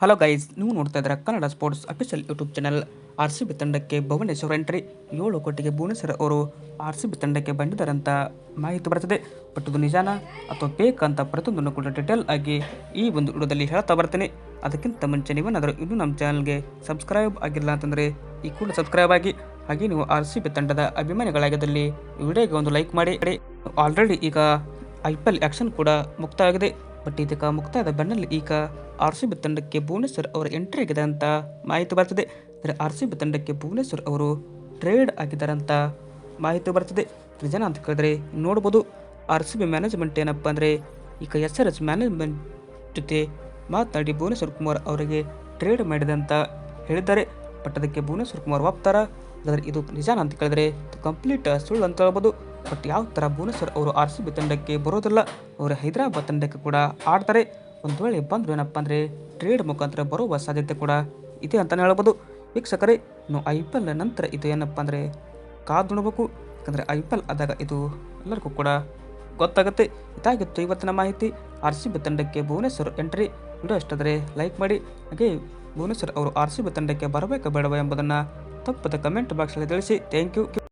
Hello guys ನೀವು ನೋಡ್ತಾ ಇದ್ದೀರಾ Kannada sports official YouTube channel R C B ತಂಡಕ್ಕೆ ಭುವನೇಶ್ವರ್ ಎಂಟ್ರಿ ಏಳು ಕೋಟಿಗೆ ಭುವನೇಶ್ವರ್ ಅವರು ಆರ್ ಸಿ ಬಿ ತಂಡಕ್ಕೆ ಬಂದಿದ್ದಾರಂತ ಮಾಹಿತಿ ಬರ್ತದೆ. ಬಟ್ ಇದು ನಿಜಾನ ಅಥವಾ ಫೇಕ್ ಅಂತ ಪ್ರತಿಯೊಂದನ್ನು ಕೂಡ ಡಿಟೇಲ್ ಆಗಿ ಈ ಒಂದು ವಿಡಿಯೋದಲ್ಲಿ ಹೇಳ್ತಾ ಬರ್ತೀನಿ. ಅದಕ್ಕಿಂತ ಮುಂಚೆ ನೀವೇನಾದರೂ ಇನ್ನೂ ನಮ್ಮ ಚಾನಲ್ಗೆ ಸಬ್ಸ್ಕ್ರೈಬ್ ಆಗಿಲ್ಲ ಅಂತಂದರೆ ಈ ಕೂಡ ಸಬ್ಸ್ಕ್ರೈಬ್ ಆಗಿ. ಹಾಗೆ ನೀವು ಆರ್ ಸಿ ಬಿ ತಂಡದ ಅಭಿಮಾನಿಗಳಾಗಿದ್ದಲ್ಲಿ ವಿಡಿಯೋಗೆ ಒಂದು ಲೈಕ್ ಮಾಡಿ. ಆಲ್ರೆಡಿ ಈಗ ಐ ಪಿ ಎಲ್ ಆ್ಯಕ್ಷನ್ ಕೂಡ ಮುಕ್ತಾಯವಾಗಿದೆ. ಬಟ್ ಇದಕ್ಕೆ ಮುಕ್ತಾಯದ ಬೆನ್ನಲ್ಲಿ ಈಗ ಆರ್ ಸಿ ಬಿ ತಂಡಕ್ಕೆ ಭುವನೇಶ್ವರ್ ಅವರ ಎಂಟ್ರಿ ಆಗಿದೆ ಅಂತ ಮಾಹಿತಿ ಬರ್ತದೆ. ಅಂದರೆ ಆರ್ ಸಿ ಬಿ ತಂಡಕ್ಕೆ ಭುವನೇಶ್ವರ್ ಅವರು ಟ್ರೇಡ್ ಆಗಿದ್ದಾರೆ ಅಂತ ಮಾಹಿತಿ ಬರ್ತದೆ. ನಿಜನ ಅಂತ ಕೇಳಿದ್ರೆ ನೋಡ್ಬೋದು. ಆರ್ ಸಿ ಬಿ ಮ್ಯಾನೇಜ್ಮೆಂಟ್ ಏನಪ್ಪ ಅಂದರೆ ಈಗ ಎಸ್ ಆರ್ ಎಸ್ ಮ್ಯಾನೇಜ್ಮೆಂಟ್ ಜೊತೆ ಮಾತನಾಡಿ ಭುವನೇಶ್ವರ್ ಕುಮಾರ್ ಅವರಿಗೆ ಟ್ರೇಡ್ ಮಾಡಿದೆ ಅಂತ ಹೇಳಿದ್ದಾರೆ. ಬಟ್ ಅದಕ್ಕೆ ಭುವನೇಶ್ವರ್ ಕುಮಾರ್ ಒಪ್ತಾರ. ಆದರೆ ಇದು ನಿಜಾನ ಅಂತ ಕೇಳಿದ್ರೆ ಕಂಪ್ಲೀಟ್ ಸುಳ್ಳು ಅಂತ ಹೇಳ್ಬೋದು. ಬಟ್ ಯಾವ ಥರ ಭುವನೇಶ್ವರ್ ಅವರು ಆರ್ ಸಿ ಬಿ ತಂಡಕ್ಕೆ ಬರೋದಿಲ್ಲ, ಅವರು ಹೈದರಾಬಾದ್ ತಂಡಕ್ಕೆ ಕೂಡ ಆಡ್ತಾರೆ. ಒಂದು ವೇಳೆ ಬಂದರು ಏನಪ್ಪ ಅಂದರೆ ಟ್ರೇಡ್ ಮುಖಾಂತರ ಬರುವ ಸಾಧ್ಯತೆ ಕೂಡ ಇದೆ ಅಂತಲೇ ಹೇಳ್ಬೋದು. ವೀಕ್ಷಕರೇ, ಇನ್ನು ಐ ಪಿ ಎಲ್ ನಂತರ ಇದು ಏನಪ್ಪ ಅಂದರೆ ಕಾದು ನೋಡಬೇಕು. ಯಾಕಂದರೆ ಐ ಪಿ ಎಲ್ ಆದಾಗ ಇದು ಎಲ್ಲರಿಗೂ ಕೂಡ ಗೊತ್ತಾಗುತ್ತೆ. ಇದಾಗಿತ್ತು ಇವತ್ತಿನ ಮಾಹಿತಿ. ಆರ್ ಸಿ ಬಿ ತಂಡಕ್ಕೆ ಭುವನೇಶ್ವರ್ ಎಂಟ್ರಿ. ವಿಡಿಯೋ ಇಷ್ಟಾದರೆ ಲೈಕ್ ಮಾಡಿ. ಹಾಗೆ ಭುವನೇಶ್ವರ್ ಅವರು ಆರ್ ಸಿ ಬಿ ತಂಡಕ್ಕೆ ಬರಬೇಕಾ ಬೇಡವಾ ಎಂಬುದನ್ನು ತಪ್ಪದ ಕಮೆಂಟ್ ಬಾಕ್ಸಲ್ಲಿ ತಿಳಿಸಿ. Thank you